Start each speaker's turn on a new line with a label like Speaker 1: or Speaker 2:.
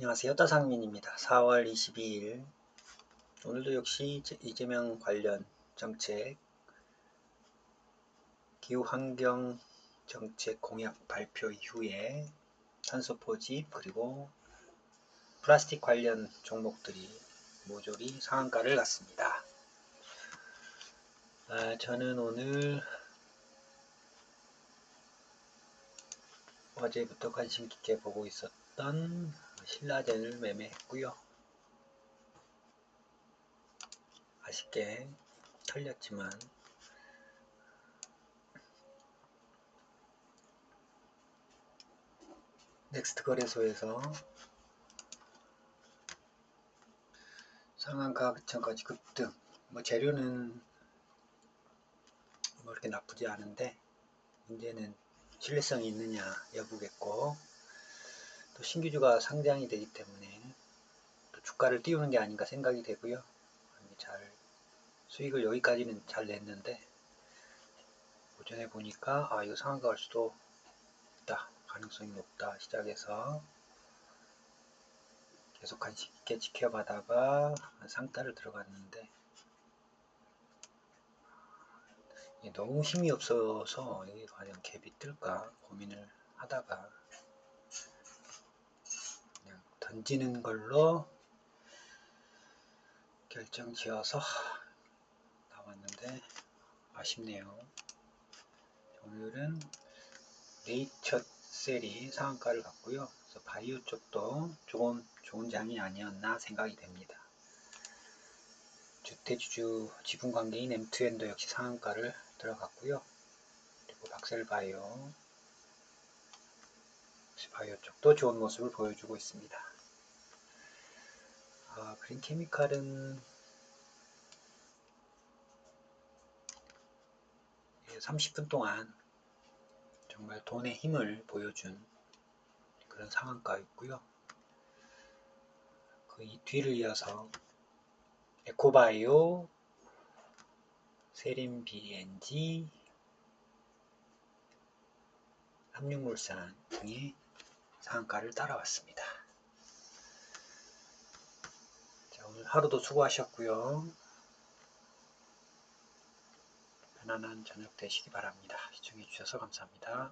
Speaker 1: 안녕하세요. 따상민입니다. 4월 22일 오늘도 역시 이재명 관련 정책 기후환경 정책 공약 발표 이후에 탄소 포집 그리고 플라스틱 관련 종목들이 모조리 상한가를 갔습니다. 아, 저는 오늘 어제부터 관심 깊게 보고 있었던 신라젠을 매매했고요. 아쉽게 털렸지만. 넥스트 거래소에서 상한 가격전까지 급등. 뭐 재료는 뭐 이렇게 나쁘지 않은데 문제는 신뢰성이 있느냐 여부겠고 또 신규주가 상장이 되기 때문에 또 주가를 띄우는 게 아닌가 생각이 되고요. 잘 수익을 여기까지는 잘 냈는데 오전에 보니까 아 이거 상한가 갈 수도 있다 가능성이 높다 시작해서 계속 관심 있게 지켜봐다가 상따를 들어갔는데 너무 힘이 없어서 이게 과연 갭이 뜰까 고민을 하다가 던지는 걸로 결정 지어서 나왔는데 아쉽네요. 오늘은 네이처 셀이 상한가를 갔고요. 그래서 바이오 쪽도 조금 좋은 장이 아니었나 생각이 됩니다. 주택주 지분관계인 M2N도 역시 상한가를 들어갔고요. 그리고 박셀바이오 바이오 쪽도 좋은 모습을 보여주고 있습니다. 아, 그린 케미칼은 30분 동안 정말 돈의 힘을 보여준 그런 상한가였고요. 그 뒤를 이어서 에코바이오, 세림 BNG, 삼육물산 등이 상한가를 따라왔습니다. 자, 오늘 하루도 수고하셨고요. 편안한 저녁 되시기 바랍니다. 시청해 주셔서 감사합니다.